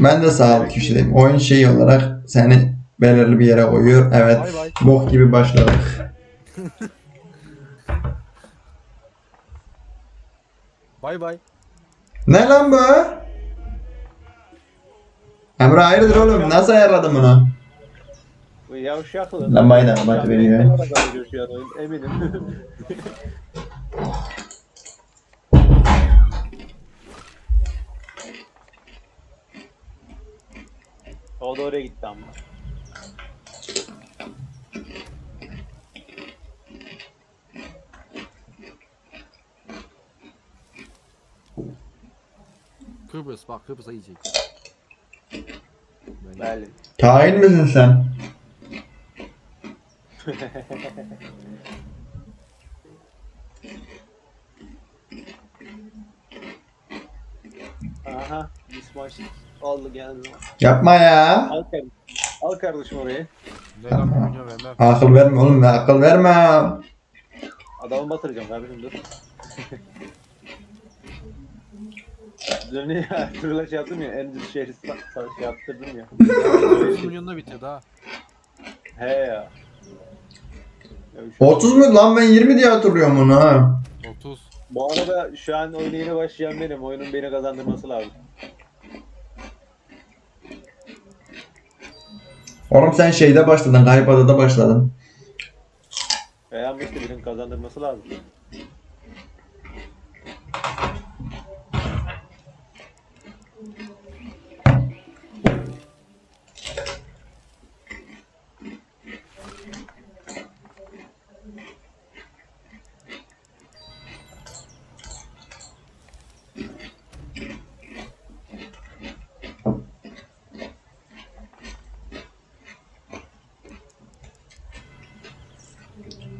Ben de sağlık kişiyim. Oyun şeyi olarak seni belirli bir yere koyuyor. Evet. Bay bay. Bok gibi başladık. Bay bay. Ne lan bu? Emre hayırdır oğlum? Nasıl ayarladın bunu? Bu yavşaklı. Lambayı da kapat veriyor. Eminim. o da oraya gitti ama. Kıbrıs bak Kıbrıs'a gidecek. Belli. Kain misin sen? Aha. Dismaç aldı geldi. Yapma ya. Al kardeşim. Al kardeşim orayı. ne lan milyon vermem. Akıl verme oğlum ya. Akıl verme. Adamı batıracağım kardeşim dur. Dün ya Turla şey yaptım ya en düz şehri sa- sa- şey yaptırdım ya. 100 milyonla bitirdi ha. He ya. Ya şu- 30 mu lan ben 20 diye hatırlıyorum bunu ha. 30. Bu arada şu an oyuna yeni başlayan benim. Oyunun beni kazandırması lazım. Oğlum sen şeyde başladın. Kayıp adada başladın. İşte birinin kazandırması lazım.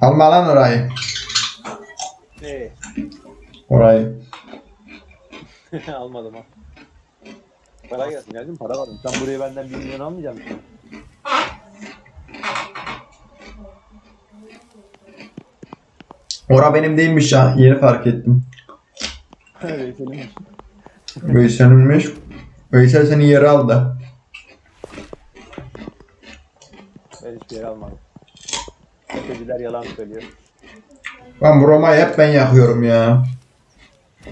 Alma lan orayı. Ee, Orayı. almadım ha. Para gelsin geldim para var. Sen buraya benden 1 milyon almayacak mısın? Ora benim değilmiş ya. Yeni fark ettim. Senin. Veysel'inmiş. Veysel seni yere aldı. Ben hiçbir yere almadım. Tefeciler yalan söylüyor. Lan bu Roma'yı hep ben yakıyorum ya.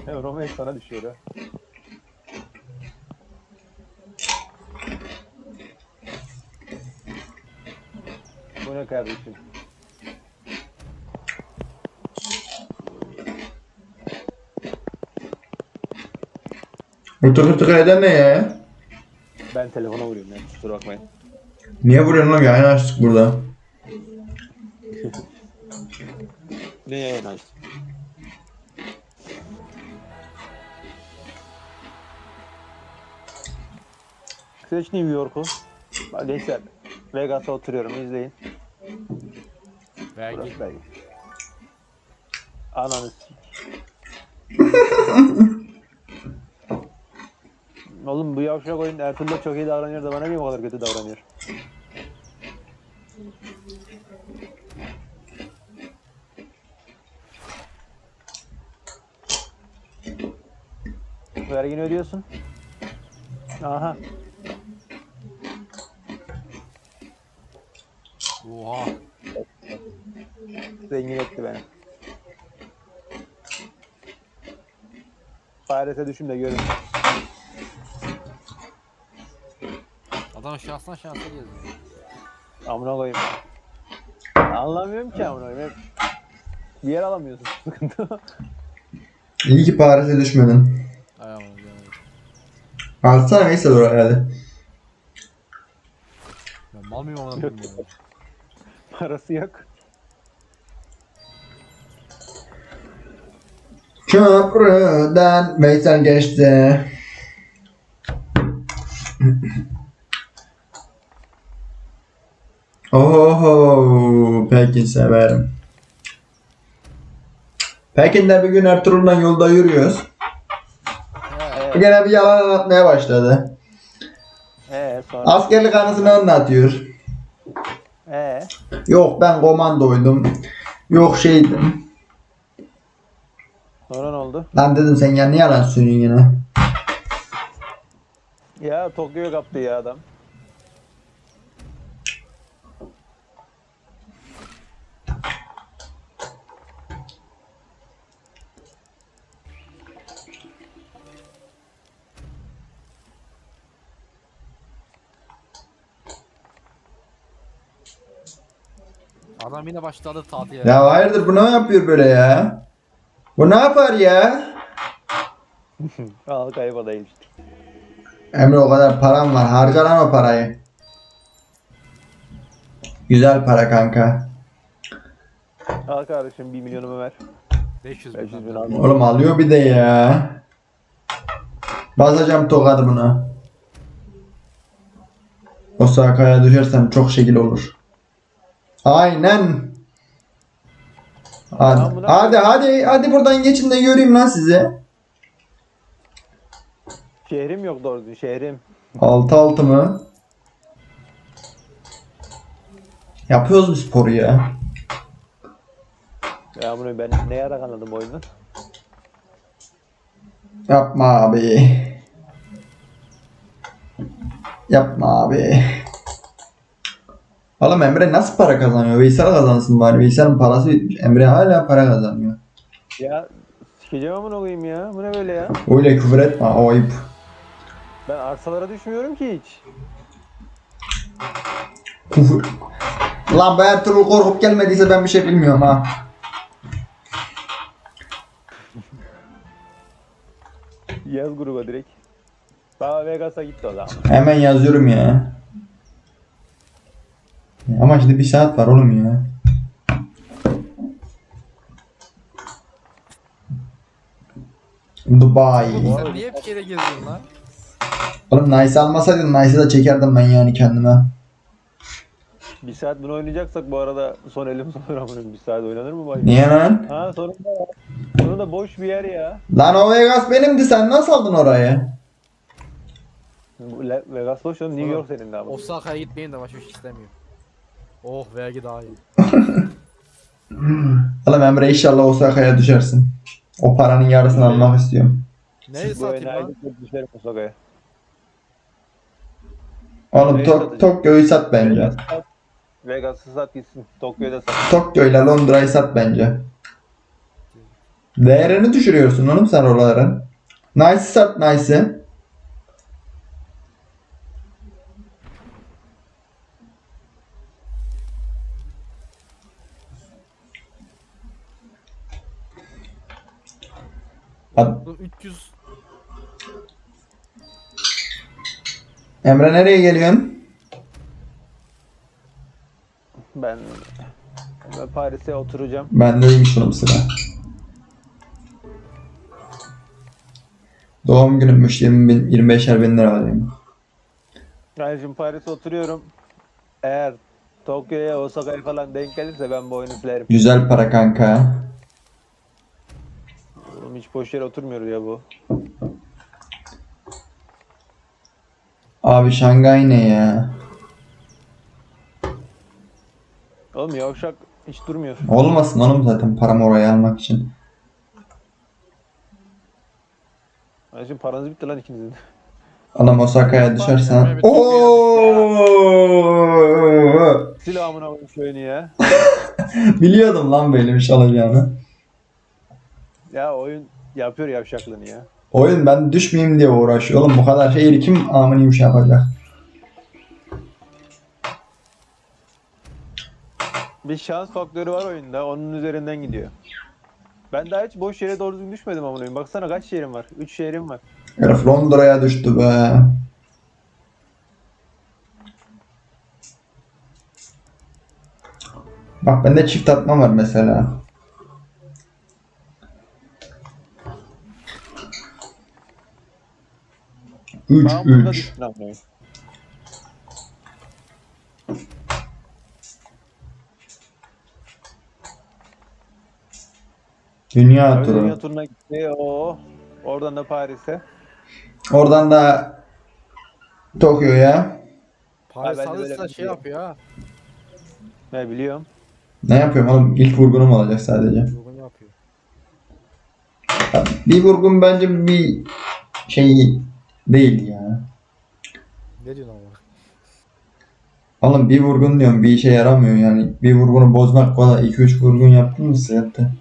Roma hep sana düşüyor ha. Bu ne kardeşim? Bu tıkı tıkı eden ne ya? Ben telefona vuruyorum ya kusura bakmayın. Niye vuruyorsun lan yayın açtık burada. Ne yayın açtın? Seç New York'u. Bak Gençler Vegas'a oturuyorum izleyin. Vergi. Burası Vegas. Ananı. Oğlum bu yavşak oyun Ertuğrul'a çok iyi davranıyor da bana niye bu kadar kötü davranıyor? Vergini ödüyorsun. Aha. Oha. Zengin etti beni. Paris'e düşün de görün. Adam şanstan şansa geziyor. Amına koyayım. Anlamıyorum ki amına koyayım. Hep bir yer alamıyorsun. Sıkıntı. İyi ki Paris'e düşmedin. Canım. Alsana Veysel oraya hadi. Ben mal mıyım amına koyayım ya? Parası yok. Köprüden Veysel geçti. Oho, Pekin severim. Pekin'de bir gün Ertuğrul'la yolda yürüyoruz. He. Gene bir yalan anlatmaya başladı. Ee sonra. Askerlik anısını anlatıyor. Ee. Yok ben komandoydum. Yok şeydim. Sonra ne oldu? Lan dedim sen ya niye yalan söylüyorsun yine? Ya Tokyo'ya kaptı ya adam. Adam yine başladı tatile. Ya hayırdır bu ne yapıyor böyle ya? Bu ne yapar ya? Al değil işte. Emre o kadar param var. Harca lan o parayı. Güzel para kanka. Al kardeşim 1 milyonumu ver. 500 500 bin bin. al. Oğlum alıyor bir de ya. Basacağım tokadı buna. Osaka'ya düşersem çok şekil olur. Aynen. Hadi, Tamam, hadi, hadi, hadi buradan geçin de göreyim lan sizi. Şehrim yok doğru düzgün şehrim. Altı altı mı? Yapıyoruz bu sporu ya. Ya bunu ben ne yarak anladım oyundan. Yapma abi. Yapma abi. Oğlum Emre nasıl para kazanıyor? Veysel kazansın bari. Veysel'in parası bitmiş. Emre hala para kazanıyor. Ya sikeceğim amına koyayım ya. Bu ne böyle ya? Öyle küfür etme. O ayıp. Ben arsalara düşmüyorum ki hiç. Küfür. Lan ben Ertuğrul korkup gelmediyse ben bir şey bilmiyorum ha. Yaz gruba direkt. Daha Vegas'a gitti o zaman. Hemen yazıyorum ya. Ama şimdi bir saat var oğlum ya. Dubai. Sen niye bir kere geziyorsun lan? Oğlum Nice almasaydın Nice'ı da çekerdim ben yani kendime. Bir saat bunu oynayacaksak bu arada son elim son amına bir saat oynanır mı oyun? Niye lan? Ha sonunda sonunda boş bir yer ya. Lan o Vegas benimdi sen nasıl aldın orayı? Bu Le- Vegas boş oğlum New York senin de ama. Osaka'ya gitmeyin de başka bir şey istemiyorum. Oh vergi daha iyi. Oğlum Emre inşallah Osaka'ya düşersin. O paranın yarısını almak istiyorum. Neyi Bu satayım lan? enayi de düşerim Osaka'ya. Oğlum Tok-? Tokyo'yu sat bence. Vegas sat. Vegas'ı sat gitsin. Tokyo'da sat. Tokyo ile Londra'yı sat bence. Değerini düşürüyorsun oğlum sen oraların. Nice sat Nice'ı. Hadi. Bu 300 Emre nereye geliyorsun? Ben ben Paris'e oturacağım. Bendeymiş oğlum sıra. Doğum günümmüş 20 bin, 25'er bin lira alayım. Yani şimdi Paris'e oturuyorum. Eğer Tokyo'ya, Osaka'ya falan denk gelirse ben bu oyunu silerim. Güzel para kanka. Oğlum hiç boş yere oturmuyor ya bu. Abi Şangay ne ya? Oğlum yavşak hiç durmuyor. Olmasın oğlum zaten paramı oraya almak için. Yani şimdi paranız bitti lan ikinizin. Adam Osaka'ya düşersen. Evet, Oo! Sil amına koyayım şu oyunu ya. Biliyordum lan böyle bir şey olacağını. Ya oyun yapıyor yavşaklığını ya. Oyun ben düşmeyeyim diye uğraşıyor. Oğlum bu kadar şeyi kim amınıyım şey yapacak? Bir şans faktörü var oyunda. Onun üzerinden gidiyor. Ben daha hiç boş yere doğru düzgün düşmedim amına koyayım. Baksana kaç şehrim var? 3 şehrim var. Herif Londra'ya düştü be. Bak bende çift atma var mesela. Üç Tamam burada üç. düştün amına koyayım. Dünya Tabii turu. Dünya turuna gitti. Oo. Oradan da Paris'e. Oradan da Tokyo'ya. Paris ben de böyle alırsa şey yapıyor ha. Ne biliyorum. Ne yapıyorum oğlum? İlk vurgunum olacak sadece. Bugün yapıyor. Bir vurgun bence bir şey değil ya. Ne diyorsun ama? Oğlum bir vurgun diyorum bir işe yaramıyor yani. Bir vurgunu bozmak kolay. 2-3 vurgun yaptın mı sıkıntı.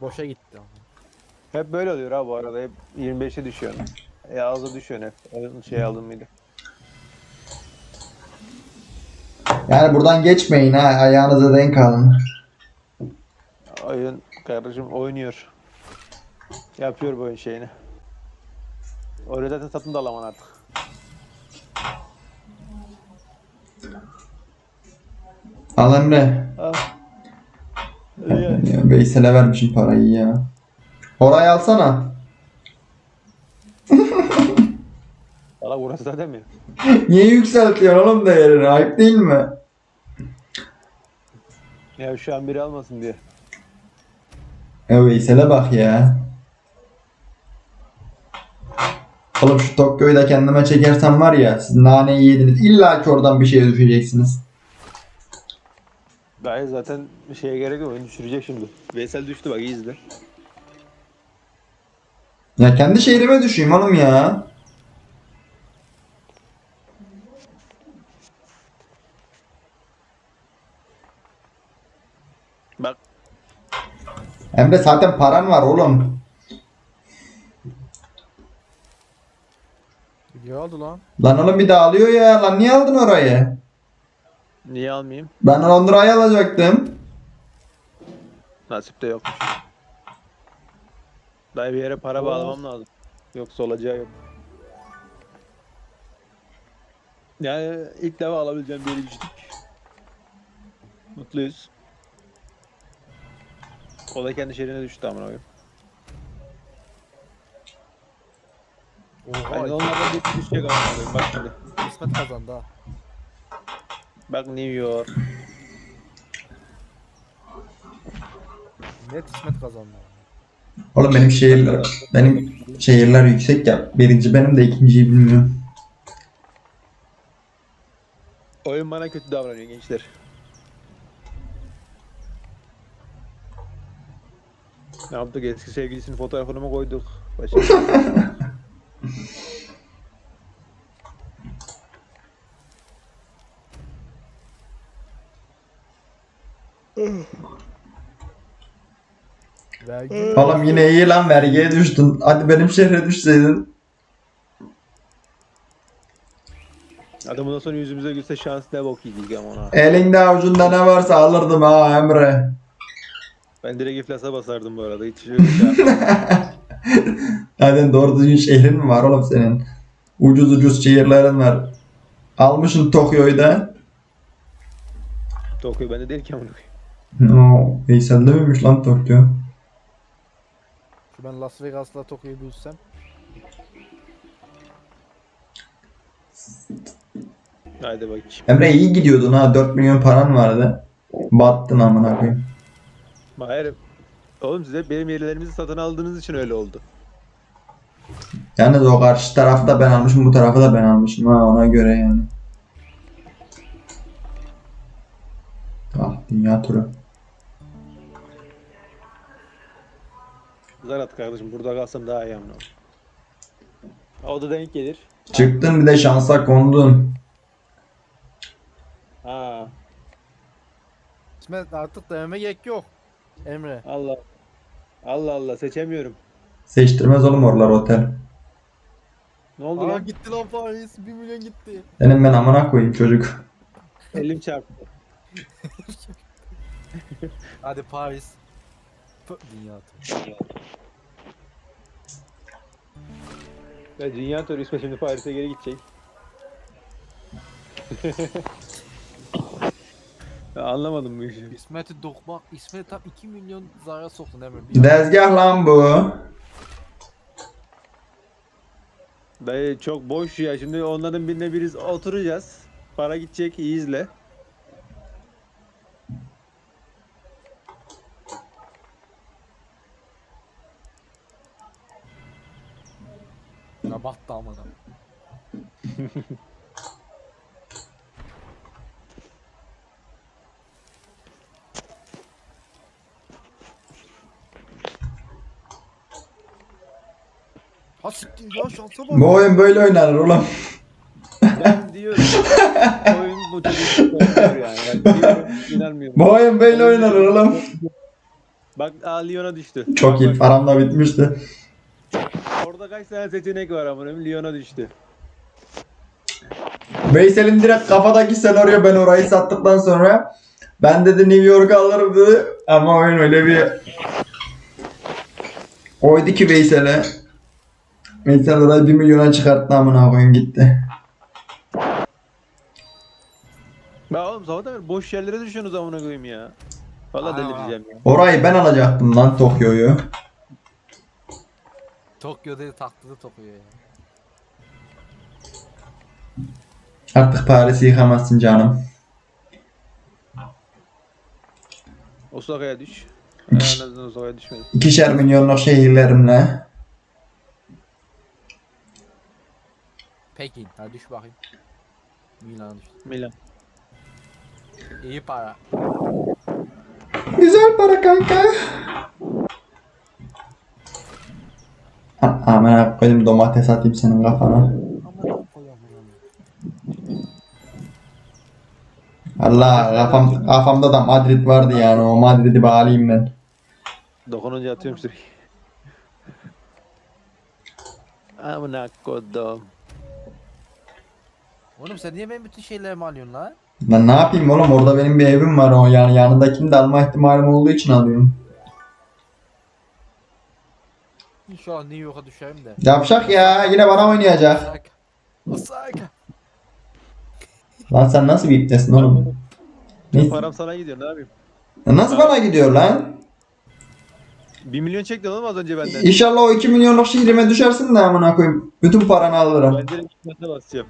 Boşa gitti ama. Hep böyle oluyor ha bu arada. Hep 25'e düşüyor. E ağza düşüyor hep. Onun Şey aldın mıydı? Yani buradan geçmeyin ha ayağınıza denk alın. Oyun kardeşim oynuyor. Yapıyor bu oyun şeyini. Oraya zaten satın da alaman artık. Al Emre. İyi. Ya, Veysel'e vermişim parayı ya. Orayı alsana. Valla burası zaten mi? Niye yükseltiyorsun oğlum değerini? Ayıp değil mi? Ya şu an biri almasın diye. Ya Veysel'e bak ya. Oğlum şu Tokyo'yu da kendime çekersem var ya siz naneyi yediniz. İlla ki oradan bir şeye düşeceksiniz. Gayet zaten bir şeye gerek yok. Oyun düşürecek şimdi. Veysel düştü bak iyi izle. Ya kendi şehrime düşeyim oğlum ya. Bak Emre zaten paran var oğlum. Ne oldu lan? Lan oğlum bir daha alıyor ya. Lan niye aldın orayı? niye almayayım? Ben 10 lirayı alacaktım. Nasip de yok. Daha bir yere para bağlamam lazım. Yoksa olacağı yok. Yani ilk defa alabileceğim bir düştük. Mutluyuz. O da kendi şehrine düştü amına koyayım. Oha. Aynı onlardan bir düşecek koyayım. Bak şimdi. İsmet kazandı ha. Bak New York. Net İsmet kazandı. Oğlum benim şehirler benim şehirler yüksek ya. Birinci benim de ikinciyi bilmiyorum. Oyun bana kötü davranıyor gençler. Ne yaptık? Eski sevgilisinin fotoğrafını mı koyduk? Başka. Vergi. Oğlum yine iyi lan vergiye düştün. Hadi benim şehre düşseydin. Adam bundan sonra yüzümüze gülse şans ne bok yiyecek ama ona. Elinde avucunda ne varsa alırdım ha Emre. Ben direkt iflasa basardım bu arada. Hiç şey yok. Zaten doğru düzgün şehrin mi var oğlum senin? Ucuz ucuz şehirlerin var. Almışsın Tokyo'yu da. Tokyo bende değil ki amına koyayım. Oo, Veysel'de miymiş lan Tokyo? Şu ben Las Vegas'la Tokyo'yu bulsam. Haydi bakayım. Emre iyi gidiyordun ha 4 milyon paran vardı. Battın amına koyayım. Hayır. Oğlum size benim yerlerimizi satın aldığınız için öyle oldu. Yalnız o karşı tarafta ben almışım bu tarafı da ben almışım ha ona göre yani. Ah dünya turu. Zar at kardeşim burada kalsam daha iyi amına. O da denk gelir. Çıktın bir de şansa kondun. Ha İsmet artık dememe gerek yok. Emre. Allah. Allah Allah seçemiyorum. Seçtirmez oğlum oralar otel. Ne oldu Aa lan? gitti lan Paris. 1 milyon gitti. Benim ben amına koyayım çocuk. Elim çarptı. Hadi Paris. Pı, Dünya turu. Ya dünya turu ismi şimdi Paris'e geri gidecek. ya anlamadım bu işi. İsmet'i dokmak. İsmet'i tam 2 milyon zarara soktun Emre. Bir Dezgah lan bu. Dayı çok boş ya. Şimdi onların birine biriz oturacağız. Para gidecek iyi izle. Ya battı amına. Ha siktir ya şansa bak. Bu oyun böyle oynanır oğlum. oyun bu çocuk oynuyor yani. Diyorum, inanmıyorum. Bu oyun böyle oynanır oğlum. Bak aa, Lyon'a düştü. Çok iyi. Param da bitmişti. Orada kaç tane seçenek var koyayım, Lyon'a düştü. Veysel'in direkt kafadaki senaryo ben orayı sattıktan sonra ben dedi New York'u alırım dedi ama oyun öyle bir oydu ki Veysel'e Veysel orayı 1 milyona çıkarttı amına koyun gitti. Ya oğlum sabahtan beri boş yerlere düşüyorsunuz amına koyayım ya. Valla delireceğim ya. Orayı ben alacaktım lan Tokyo'yu. Tokyo dedi taktı Tokyo'ya ya. Artık Paris'i yıkamazsın canım. Osaka'ya düş. En azından Osaka'ya düşmedi. İkişer milyonluk şehirlerimle. Pekin. Hadi düş bakayım. Milan'a düştü. Milan. İyi para. Güzel para kanka. Aman koydum domates atayım senin kafana. Allah kafam, kafamda da Madrid vardı yani o Madrid'i bağlayayım ben. Dokununca atıyorum sürekli. Amına kodum. Oğlum sen niye benim bütün şeylerimi alıyorsun lan? Ben ne yapayım oğlum orada benim bir evim var o yani yanındakini de alma ihtimalim olduğu için alıyorum. İnşallah New York'a düşerim de. Yapacak ya yine bana oynayacak. Osaka. Osaka. Lan sen nasıl bir iptesin oğlum? Ne? Param sana gidiyor ne yapayım? Nasıl bana gidiyor lan? 1 milyon çektin oğlum az önce benden. İnşallah o 2 milyonluk şehrime düşersin de amına koyayım. Bütün paranı alırım. Ben direkt basacağım.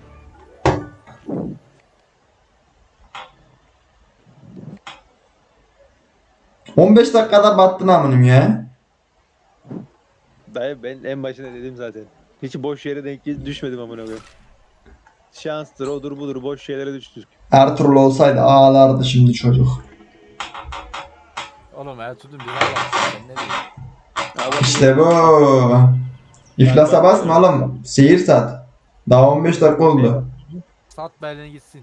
15 dakikada battın amınım ya. Dayı ben en başında dedim zaten. Hiç boş yere denk düşmedim amına koyayım. Şanstır odur budur boş şeylere düştük. Ertuğrul olsaydı ağlardı şimdi çocuk. Oğlum Ertuğrul bir var sen ne? Ama İşte bu. İflasa basma oğlum. Seyir sat. Daha 15 dakika oldu. Sat Berlin'e gitsin.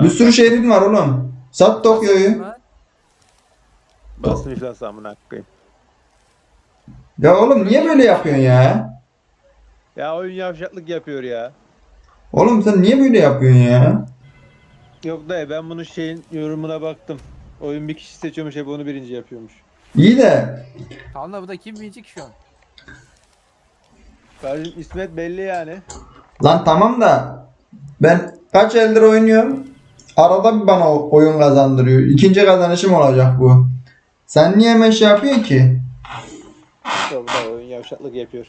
Bir sürü şehrin var oğlum. Sat Tokyo'yu. Bastım iflas amına koyayım. Ya oğlum niye böyle yapıyorsun ya? Ya oyun yavşaklık yapıyor ya. Oğlum sen niye böyle yapıyorsun ya? Yok dayı ben bunun şeyin yorumuna baktım. Oyun bir kişi seçiyormuş hep onu birinci yapıyormuş. İyi de da bu da kim bilecek şu an? Kardeşim İsmet belli yani. lan tamam da ben kaç eldir oynuyorum? Arada bir bana o- oyun kazandırıyor. İkinci kazanışım olacak bu. Sen niye hemen şey yapıyorsun ki? Yok dayı oyun yavşaklık yapıyor.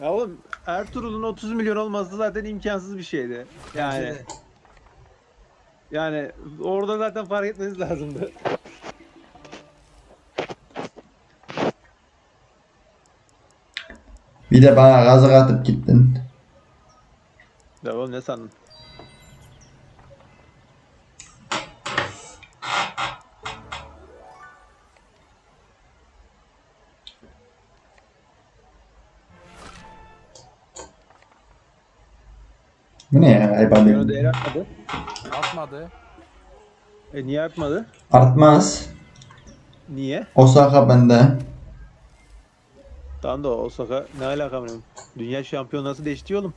Ya oğlum Ertuğrul'un 30 milyon olması zaten imkansız bir şeydi. Yani yani orada zaten fark etmeniz lazımdı. Bir de bana gazı atıp gittin. Ya oğlum ne sandın? Bu ne ya? Alayım. değer atmadı. Atmadı. E niye atmadı? Artmaz. Niye? Osaka bende. Tamam da Osaka ne alaka benim? Dünya şampiyonası değişti oğlum.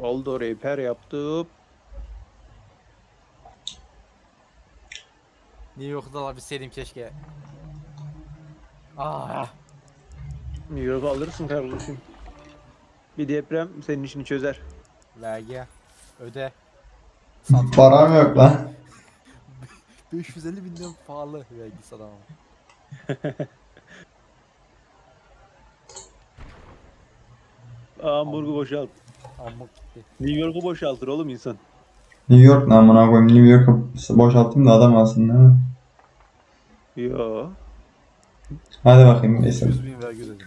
Hop oldu repair yaptım. New York'ta da bir serim keşke. Ah. New York alırsın kardeşim. Bir deprem senin işini çözer. Vergi. Öde. Sat. Param yok lan. 550 bin lira pahalı vergi sana ama. Hamburg'u boşalt. Gitti. New York'u boşaltır oğlum insan. New York ne amına koyayım New York'u boşaltayım da adam alsın değil mi? Yo. Hadi bakayım neyse. 100 bin vergi ödedim.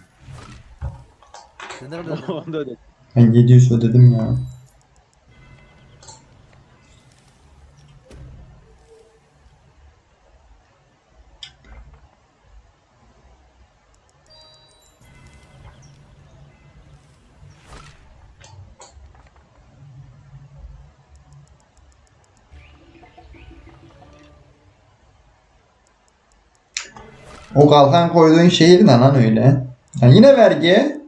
Sen nerede ödedin? Onu da. Ben 700 ödedim ya. O kalkan koyduğun şehir ne lan öyle? Ya yine vergi.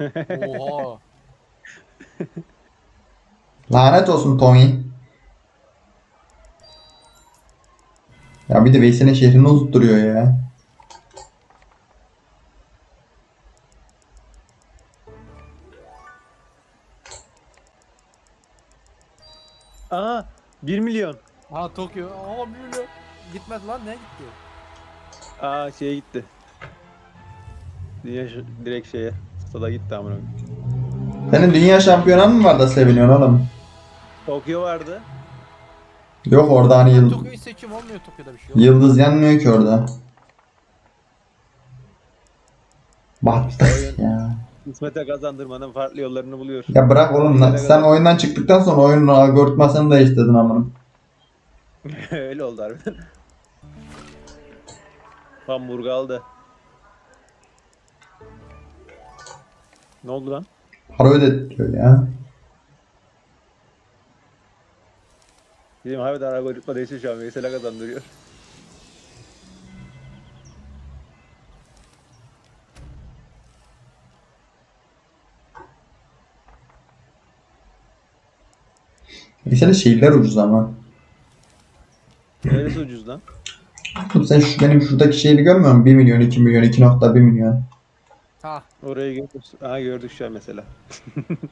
Oha. Lanet olsun Tony. Ya bir de Veysel'in şehrini uzutturuyor ya. Aha 1 milyon. Ha Tokyo. Aa milyon. Gitmedi lan ne gitti? Aa şeye gitti. Dünya şu- direkt şeye. Stada gitti amına. koyayım. Senin dünya şampiyonan mı var da seviniyorsun oğlum? Tokyo vardı. Yok orada hani yıldız, Tokyo'yu seçim olmuyor Tokyo'da bir şey yok. yıldız yanmıyor ki orada. Battık ya. İsmet'e kazandırmanın farklı yollarını buluyor. Ya bırak oğlum lan. Sen oyundan çıktıktan sonra oyunun algoritmasını değiştirdin amına. Öyle oldu harbiden. Hamburg aldı. Ne oldu lan? Para ödetiyor ya. Bizim harbiden algoritma değişti şu an. Veysel'e kazandırıyor. Mesela şehirler ucuz ama. Neresi ucuz lan? Oğlum sen şu, benim şuradaki şehri görmüyor musun? 1 milyon, 2 milyon, 2.1 milyon. Ha. Orayı gördük. Aha gördük şu an mesela.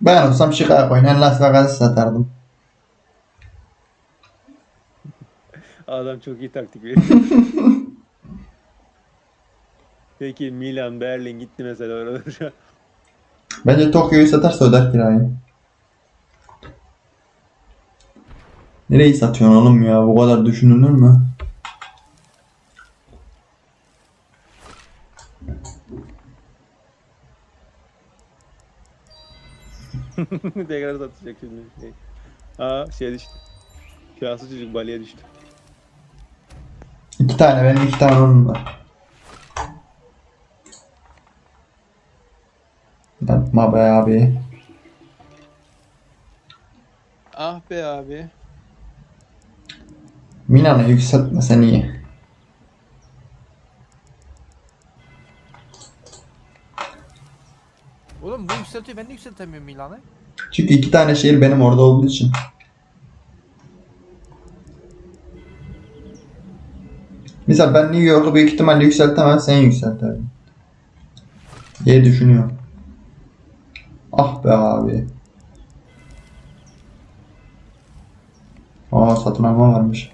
Ben olsam Chicago oynayan Las Vegas'ı satardım. Adam çok iyi taktik veriyor. Peki Milan, Berlin gitti mesela orada. Bence Tokyo'yu satarsa öder kirayı. Nereyi satıyorsun oğlum ya? Bu kadar düşünülür mü? Tekrar satacak şimdi. Şey. Aa şey düştü. Şanslı çocuk balya düştü. İki tane benim iki tane onun var. Yapma be abi. Ah be abi. Milan'ı yükseltmesen iyi. Oğlum bu yükseltiyor ben de yükseltemiyorum Milan'ı. Çünkü iki tane şehir benim orada olduğu için. Mesela ben New York'u büyük ihtimalle yükseltemem, sen yükselterdin. diye düşünüyorum. Ah be abi. Aa satın alma varmış.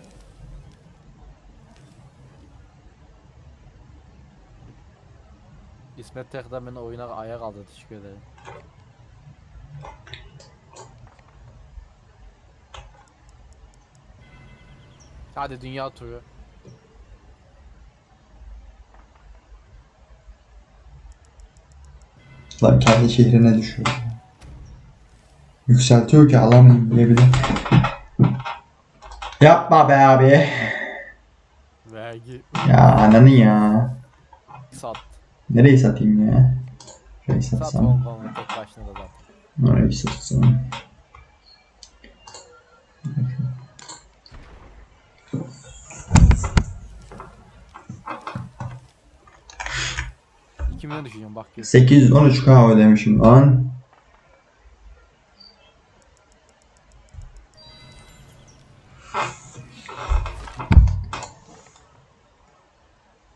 İsmet tekrardan beni oyuna ayak aldı teşekkür ederim. Hadi dünya turu. Lan kendi şehrine düşüyor. Yükseltiyor ki alamayayım diye bir de. Yapma be abi. Vergi. Ya ananı ya. Sat. Nereyi satayım ya? Şurayı Sat satsam. Hong Kong'u tek başına da zaten. Orayı satsam. Milyon düşeceğim bak gör. 813k ödemişim lan.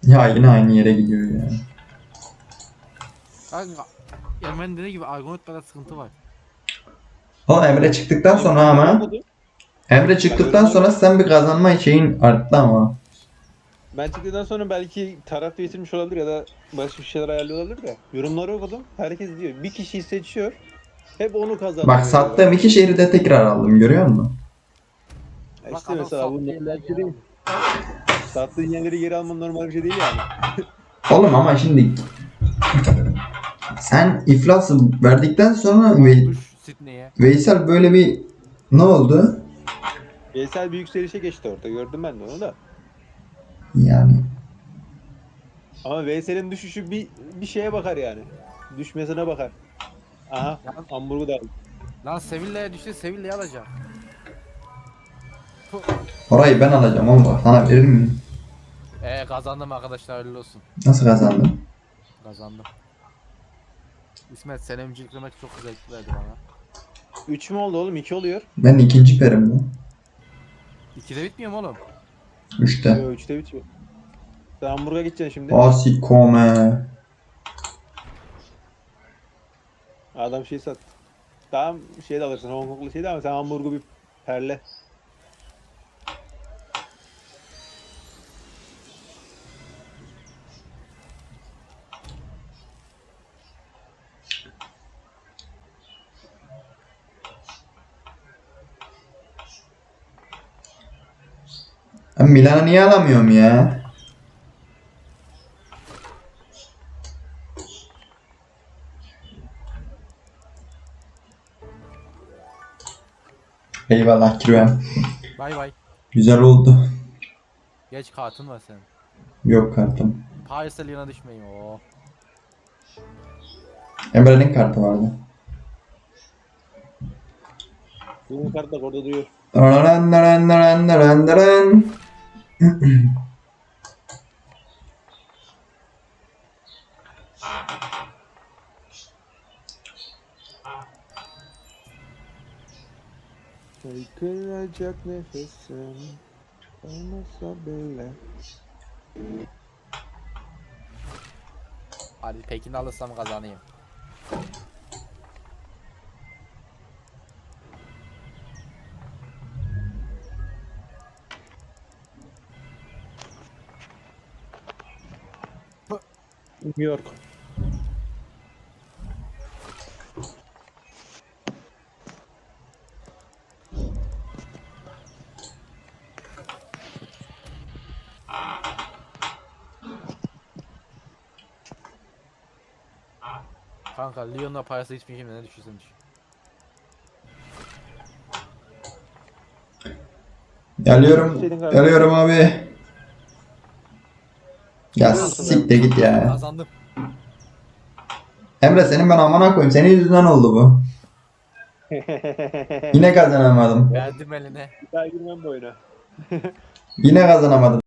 Ya yine aynı yere gidiyor ya. Kanka Ermen dediği gibi algoritmada sıkıntı var. O Emre çıktıktan sonra ama Emre çıktıktan sonra sen bir kazanma şeyin arttı ama. Ben çıktıktan sonra belki taraf değiştirmiş olabilir ya da başka bir şeyler ayarlıyor olabilir de. Yorumları okudum. Herkes diyor. Bir kişiyi seçiyor. Hep onu kazanıyor. Bak sattığım iki şehri de tekrar aldım görüyor musun? Ya Bak İşte adam mesela bu sattı normal yerleri bir şey değil. Sattığın yerleri geri alman normal bir şey değil yani. Oğlum ama şimdi sen iflası verdikten sonra Ve- Sydney'e. Veysel böyle bir ne oldu? Veysel bir yükselişe geçti orada. Gördüm ben de onu da. Yani Ama Veysel'in düşüşü bir bir şeye bakar yani. Düşmesine bakar. Aha. Hamburgu da aldı. Lan Sevilla'ya düştü Sevilla'yı alacak. Puh. orayı ben alacağım oğlum sana verir miyim? Ee kazandım arkadaşlar hayırlı olsun. Nasıl kazandım? Kazandım. İsmet seni emciklemek çok zevkliydi bana. 3 mü oldu oğlum? 2 oluyor. Ben ikinci perim bu. İkide bitmiyor mu oğlum? Üçte. Yo 3'te bitiyor. Sen Hamburg'a gideceksin şimdi. Asikome. Adam şey sat. Tamam şey de alırsın Hong Konglu şey de ama sen Hamburg'u bir perle. Ben Milan'ı niye alamıyorum ya? Eyvallah kirvem. Bay bay. Güzel oldu. Geç kartın var senin. Yok kartım. Paris'e Lyon'a düşmeyin. Oo. Emre'nin kartı vardı. Bunun kartı da orada duruyor. Dararan daran daran daran Haykıracak nefesim olmasa bile. Hadi Pekin alırsam kazanayım. New York. Kanka Lyon'la Paris'e hiçbir şey ne düşürsen düş. Geliyorum. Geliyorum abi. Ya sik de git ya. Kazandım. Emre senin ben amına koyayım. Senin yüzünden oldu bu. Yine kazanamadım. Verdim eline. Bir daha girmem bu oyuna. Yine kazanamadım.